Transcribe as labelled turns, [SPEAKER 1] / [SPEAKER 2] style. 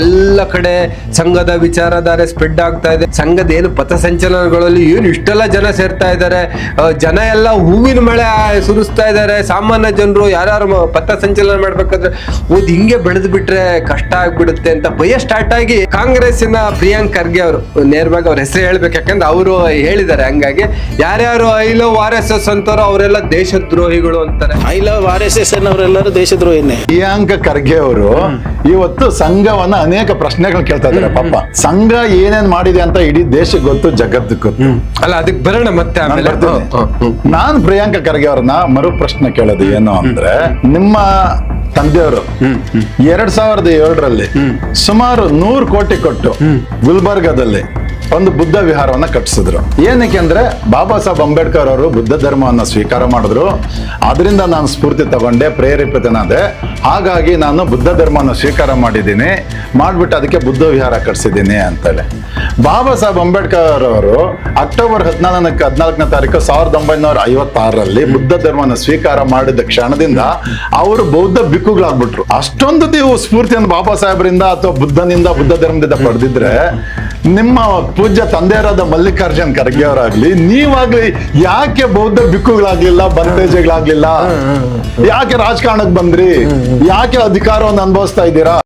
[SPEAKER 1] ಎಲ್ಲ ಕಡೆ ಸಂಘದ ವಿಚಾರಧಾರೆ ಸ್ಪ್ರೆಡ್ ಆಗ್ತಾ ಇದೆ. ಸಂಘದ ಏನು ಪಥಸಂಚಲನಗಳಲ್ಲಿ ಏನು ಇಷ್ಟೆಲ್ಲ ಜನ ಸೇರ್ತಾ ಇದ್ದಾರೆ. ಜನ ಎಲ್ಲ ಹೂವಿನ ಮಳೆ ಸುರಿಸ್ತಾ ಇದ್ದಾರೆ. ಸಾಮಾನ್ಯ ಜನರು ಯಾರ್ಯಾರು ಪಥ ಸಂಚಲನ ಮಾಡ್ಬೇಕಾದ್ರೆ ಓದ್ ಹಿಂಗೆ ಬೆಳೆದು ಬಿಟ್ರೆ ಕಷ್ಟ ಆಗ್ಬಿಡುತ್ತೆ ಅಂತ ಭಯ ಸ್ಟಾರ್ಟ್ ಆಗಿ ಕಾಂಗ್ರೆಸ್ಸಿನ ಪ್ರಿಯಾಂಕ್ ಖರ್ಗೆ ಅವರು ನೇರವಾಗಿ ಅವ್ರ ಹೆಸರು ಹೇಳ್ಬೇಕು. ಯಾಕಂದ್ರೆ ಅವರು ಹೇಳಿದ್ದಾರೆ ಹಂಗಾಗಿ. ಯಾರ್ಯಾರು I love R S S ಅಂತಾರೋ ಅವರೆಲ್ಲ ದೇಶದ್ರೋಹಿಗಳು ಅಂತಾರೆ.
[SPEAKER 2] I love R S S ಅವರೆಲ್ಲರೂ ದೇಶದ್ರೋಹಿನೇ.
[SPEAKER 3] ಪ್ರಿಯಾಂಕ ಖರ್ಗೆ ಅವರು ಇವತ್ತು ಸಂಘವನ್ನ ಅನೇಕ ಪ್ರಶ್ನೆಗಳು ಕೇಳ್ತಾ ಇದ್ದಾರೆ ಪಾಪ. ಸಂಘ ಏನೇನ್ ಮಾಡಿದೆ ಅಂತ ಇಡೀ ದೇಶಕ್ಕೆ ಗೊತ್ತು ಜಗತ್ತು ಗೊತ್ತು.
[SPEAKER 1] ಅಲ್ಲ ಅದಕ್ಕೆ ಬರೋಣ ಮತ್ತೆ
[SPEAKER 3] ನಾನ್ ಪ್ರಿಯಾಂಕ ಖರ್ಗೆ ಅವ್ರನ್ನ ಮರು ಪ್ರಶ್ನೆ ಕೇಳೋದು ಏನು ಅಂದ್ರೆ ನಿಮ್ಮ ತಂದೆಯವರು ಎರಡ್ ಸಾವಿರದ ಏಳರಲ್ಲಿ ಸುಮಾರು ನೂರು ಕೋಟಿ ಕೊಟ್ಟು ಗುಲ್ಬರ್ಗಾದಲ್ಲಿ ಒಂದು ಬುದ್ಧ ವಿಹಾರವನ್ನ ಕಟ್ಟಿಸಿದ್ರು. ಏನಕ್ಕೆ ಅಂದ್ರೆ ಬಾಬಾ ಸಾಹೇಬ್ ಅಂಬೇಡ್ಕರ್ ಅವರು ಬುದ್ಧ ಧರ್ಮವನ್ನ ಸ್ವೀಕಾರ ಮಾಡಿದ್ರು. ಅದರಿಂದ ನಾನು ಸ್ಫೂರ್ತಿ ತಗೊಂಡೆ ಪ್ರೇರೇಪಿತನಾದೆ ಹಾಗಾಗಿ ನಾನು ಬುದ್ಧ ಧರ್ಮವನ್ನು ಸ್ವೀಕಾರ ಮಾಡಿದ್ದೀನಿ. ಮಾಡ್ಬಿಟ್ಟು ಅದಕ್ಕೆ ಬುದ್ಧ ವಿಹಾರ ಕಟ್ಸಿದ್ದೀನಿ ಅಂತೇಳಿ. ಬಾಬಾ ಸಾಹೇಬ್ ಅಂಬೇಡ್ಕರ್ ಅವರು ಅಕ್ಟೋಬರ್ ಹದಿನಾಲ್ಕ ಹದಿನಾಲ್ಕನೇ ತಾರೀಕು ಸಾವಿರದ ಒಂಬೈನೂರ ಐವತ್ತಾರರಲ್ಲಿ ಬುದ್ಧ ಧರ್ಮನ ಸ್ವೀಕಾರ ಮಾಡಿದ ಕ್ಷಣದಿಂದ ಅವರು ಬೌದ್ಧ ಬಿಕ್ಕುಗಳಾಗ್ಬಿಟ್ರು ಅಷ್ಟೊಂದು ನೀವು ಸ್ಫೂರ್ತಿಯನ್ನು ಬಾಬಾ ಸಾಹೇಬರಿಂದ ಅಥವಾ ಬುದ್ಧನಿಂದ, ಬುದ್ಧ ಧರ್ಮದಿಂದ ಪಡೆದಿದ್ರೆ ನಿಮ್ಮ ಪೂಜ್ಯ ತಂದೆಯರಾದ ಮಲ್ಲಿಕಾರ್ಜುನ್ ಖರ್ಗೆ ಅವರಾಗ್ಲಿ, ನೀವಾಗ್ಲಿ ಯಾಕೆ ಬೌದ್ಧ ಬಿಕ್ಕುಗಳಾಗ್ಲಿಲ್ಲ ಬಂತೇಜಗಳಾಗ್ಲಿಲ್ಲ ಯಾಕೆ ರಾಜಕಾರಣಕ್ಕೆ ಬಂದ್ರಿ? ಯಾಕೆ ಅಧಿಕಾರವನ್ನು ಅನುಭವಿಸ್ತಾ ಇದ್ದೀರಾ?